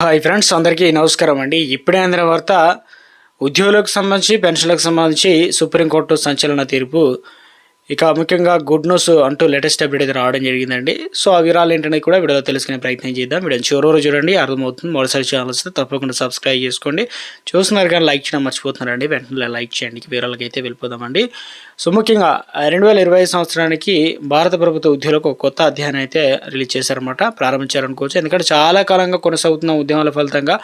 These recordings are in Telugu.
హాయ్ ఫ్రెండ్స్ అందరికీ నమస్కారం అండి. ఇప్పుడే అందిన వార్త ఉద్యోగులకు సంబంధించి పెన్షన్లకు సంబంధించి సుప్రీంకోర్టు సంచలన తీర్పు ఇక ముఖ్యంగా గుడ్ న్యూస్ అంటూ లేటెస్ట్ అప్డేట్ అయితే రావడం జరిగిందండి. సో ఆ వివరాలు ఏంటనేది కూడా వీడియోలో తెలుసుకునే ప్రయత్నం చేద్దాం. వీడియో చివరి చూడండి. అర్థమవుతుంది. మొదటిసారి ఛానల్ వస్తే తప్పకుండా సబ్స్క్రైబ్ చేసుకోండి. చూస్తున్నారు కానీ లైక్ చేయడం మర్చిపోతున్నారండి. వెంటనే లైక్ చేయండి. వివరాలకి అయితే వెళ్ళిపోదామండి. సో ముఖ్యంగా రెండు వేల ఇరవై సంవత్సరానికి భారత ప్రభుత్వ ఉద్యోగులకు ఒక కొత్త అధ్యాయం అయితే రిలీజ్ చేశారనమాట ప్రారంభించారనుకోవచ్చు. ఎందుకంటే చాలా కాలంగా కొనసాగుతున్న ఉద్యమాల ఫలితంగా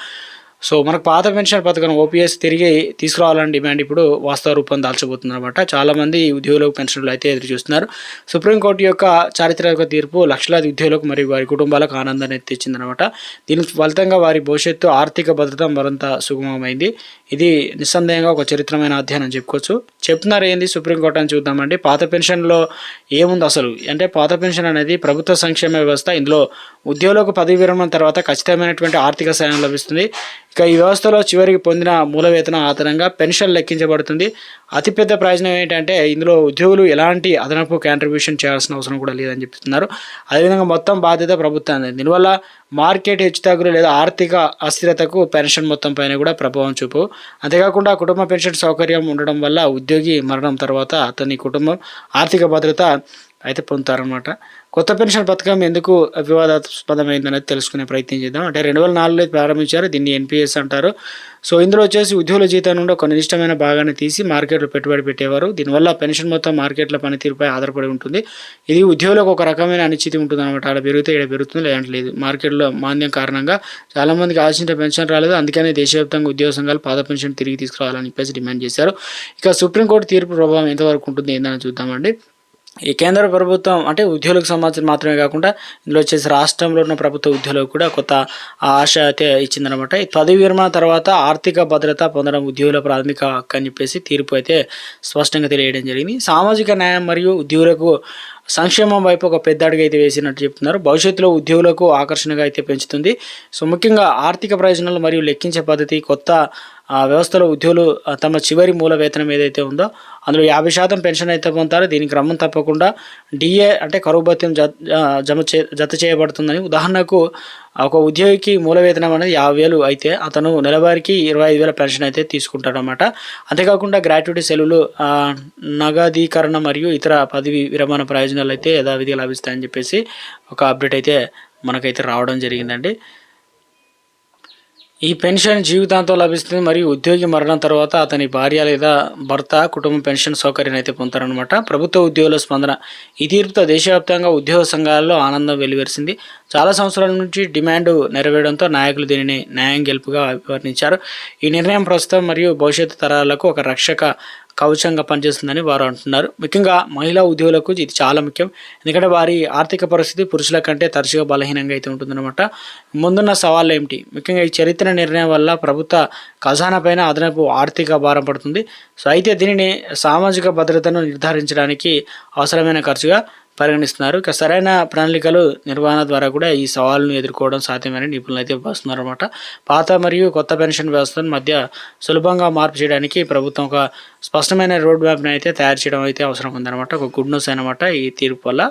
సో మనకు పాత పెన్షన్ పథకం ఓపీఎస్ తిరిగి తీసుకురావాలని డిమాండ్ ఇప్పుడు వాస్తవ రూపం దాల్చబోతుంది అనమాట చాలామంది ఉద్యోగులకు పెన్షన్లు అయితే ఎదురు చూస్తున్నారు. సుప్రీంకోర్టు యొక్క చారిత్రక తీర్పు లక్షలాది ఉద్యోగులకు మరియు వారి కుటుంబాలకు ఆనందాన్ని తెచ్చిందనమాట దీని ఫలితంగా వారి భవిష్యత్తు ఆర్థిక భద్రత మరింత సుగమమైంది. ఇది నిస్సందేహంగా ఒక చరిత్రమైన అధ్యయనం చెప్పుకోవచ్చు. చెప్తున్నారు ఏంది సుప్రీంకోర్టు అని చూద్దామండి. పాత పెన్షన్లో ఏముంది అసలు? అంటే పాత పెన్షన్ అనేది ప్రభుత్వ సంక్షేమ వ్యవస్థ ఇందులో ఉద్యోగులకు పదవి విరమణ తర్వాత ఖచ్చితమైనటువంటి ఆర్థిక సాయం లభిస్తుంది. ఇక ఈ వ్యవస్థలో చివరికి పొందిన మూల వేతనం ఆధారంగా పెన్షన్ లెక్కించబడుతుంది. అతిపెద్ద ప్రయోజనం ఏంటంటే ఇందులో ఉద్యోగులు ఎలాంటి అదనపు కాంట్రిబ్యూషన్ చేయాల్సిన అవసరం కూడా లేదని చెప్తున్నారు. అదేవిధంగా మొత్తం బాధ్యత ప్రభుత్వం దీనివల్ల మార్కెట్ హెచ్చుతగ్గులు లేదా ఆర్థిక అస్థిరతకు పెన్షన్ మొత్తం పైన కూడా ప్రభావం చూపు. అంతేకాకుండా కుటుంబ పెన్షన్ సౌకర్యం ఉండడం వల్ల ఉద్యోగ మరణం తర్వాత అతని కుటుంబం ఆర్థిక భద్రత అయితే పొందుతారనమాట కొత్త పెన్షన్ పథకం ఎందుకు వివాదాస్పదమైందనేది తెలుసుకునే ప్రయత్నం చేద్దాం. అంటే రెండు వేల నాలుగులో ప్రారంభించారు దీన్ని ఎన్పిఎస్ అంటారు. సో ఇందులో వచ్చేసి ఉద్యోగుల జీతం నుండి ఒక నిర్దిష్టమైన భాగాన్ని తీసి మార్కెట్లో పెట్టుబడి పెట్టేవారు. దీనివల్ల పెన్షన్ మొత్తం మార్కెట్ల పనితీరుపై ఆధారపడి ఉంటుంది. ఇది ఉద్యోగులకు ఒక రకమైన అనిశ్చితి ఉంటుంది అనమాట అలా పెరిగితే ఇక్కడ పెరుగుతుంది లేదంటే లేదు. మార్కెట్లో మాంద్యం కారణంగా చాలామందికి ఆశించిన పెన్షన్ రాలేదు. అందుకనే దేశవ్యాప్తంగా ఉద్యోగ సంఘాలు పాత పెన్షన్ తిరిగి తీసుకురావాలని చెప్పేసి డిమాండ్ చేశారు. ఇక సుప్రీంకోర్టు తీర్పు ప్రభావం ఎంతవరకు ఉంటుంది ఏందని చూద్దామండి. ఈ కేంద్ర ప్రభుత్వం అంటే ఉద్యోగులకు సంబంధించి మాత్రమే కాకుండా ఇందులో వచ్చేసి రాష్ట్రంలో ఉన్న ప్రభుత్వ ఉద్యోగులకు కూడా కొత్త ఆశ అయితే ఇచ్చిందనమాట ఈ పదవి విరమణ తర్వాత ఆర్థిక భద్రత పొందడం ఉద్యోగుల ప్రాథమిక హక్కు అని చెప్పేసి తీర్పు అయితే స్పష్టంగా తెలియడం జరిగింది. సామాజిక న్యాయం మరియు ఉద్యోగులకు సంక్షేమం వైపు ఒక పెద్ద అడుగు అయితే వేసినట్టు చెప్తున్నారు. భవిష్యత్తులో ఉద్యోగులకు ఆకర్షణగా అయితే పెంచుతుంది. సో ముఖ్యంగా ఆర్థిక ప్రయోజనాలు మరియు లెక్కించే పద్ధతి కొత్త వ్యవస్థలో ఉద్యోగులు తమ చివరి మూల వేతనం ఏదైతే ఉందో అందులో యాభై శాతం పెన్షన్ అయితే పొందుతారు. దీని క్రమం తప్పకుండా డిఏ అంటే కరువు భత్యం జమ చే జత చేయబడుతుందని ఉదాహరణకు ఒక ఉద్యోగికి మూల వేతనం అనేది యాభై వేలు అయితే అతను నెలవారికి ఇరవై ఐదు వేల పెన్షన్ అయితే తీసుకుంటాడనమాట అంతేకాకుండా గ్రాట్యుటీ సెలవులు నగదీకరణ మరియు ఇతర పదవి విరమణ ప్రయోజనాలు అయితే యథావిధిగా లభిస్తాయని చెప్పేసి ఒక అప్డేట్ అయితే మనకైతే రావడం జరిగిందండి. ఈ పెన్షన్ జీవితాంతం లభిస్తుంది మరియు ఉద్యోగి మరణం తర్వాత అతని భార్య లేదా భర్త కుటుంబ పెన్షన్ సౌకర్యం అయితే పొందుతారనమాట ప్రభుత్వ ఉద్యోగుల స్పందన ఈ తీర్పుతో దేశవ్యాప్తంగా ఉద్యోగ సంఘాలలో ఆనందం వెలువరిసింది. చాలా సంవత్సరాల నుంచి డిమాండ్ నెరవేయడంతో నాయకులు దీనిని న్యాయం గెలుపుగా అభివర్ణించారు. ఈ నిర్ణయం ప్రస్తుతం మరియు భవిష్యత్తు తరాలకు ఒక రక్షక కవచంగా పనిచేస్తుందని వారు అంటున్నారు. ముఖ్యంగా మహిళా ఉద్యోగులకు ఇది చాలా ముఖ్యం. ఎందుకంటే వారి ఆర్థిక పరిస్థితి పురుషుల కంటే తరచుగా బలహీనంగా అయితే ఉంటుందన్నమాట. ముందున్న సవాళ్ళు ఏమిటి? ముఖ్యంగా ఈ చరిత్ర నిర్ణయం వల్ల ప్రభుత్వ ఖజానా పైన అదనపు ఆర్థిక భారం పడుతుంది. సో అయితే దీనిని సామాజిక భద్రతను నిర్ధారించడానికి అవసరమైన ఖర్చుగా పరిగణిస్తున్నారు. ఇక సరైన ప్రణాళికలు నిర్వహణ ద్వారా కూడా ఈ సవాళ్ళను ఎదుర్కోవడం సాధ్యమని నిపుణులు అయితే భావిస్తున్నారు అనమాట పాత మరియు కొత్త పెన్షన్ వ్యవస్థను మధ్య సులభంగా మార్పు చేయడానికి ప్రభుత్వం ఒక స్పష్టమైన రోడ్ మ్యాప్ని అయితే తయారు చేయడం అయితే అవసరం ఉందన్నమాట. ఒక గుడ్ న్యూస్ అనమాట ఈ తీర్పు వల్ల.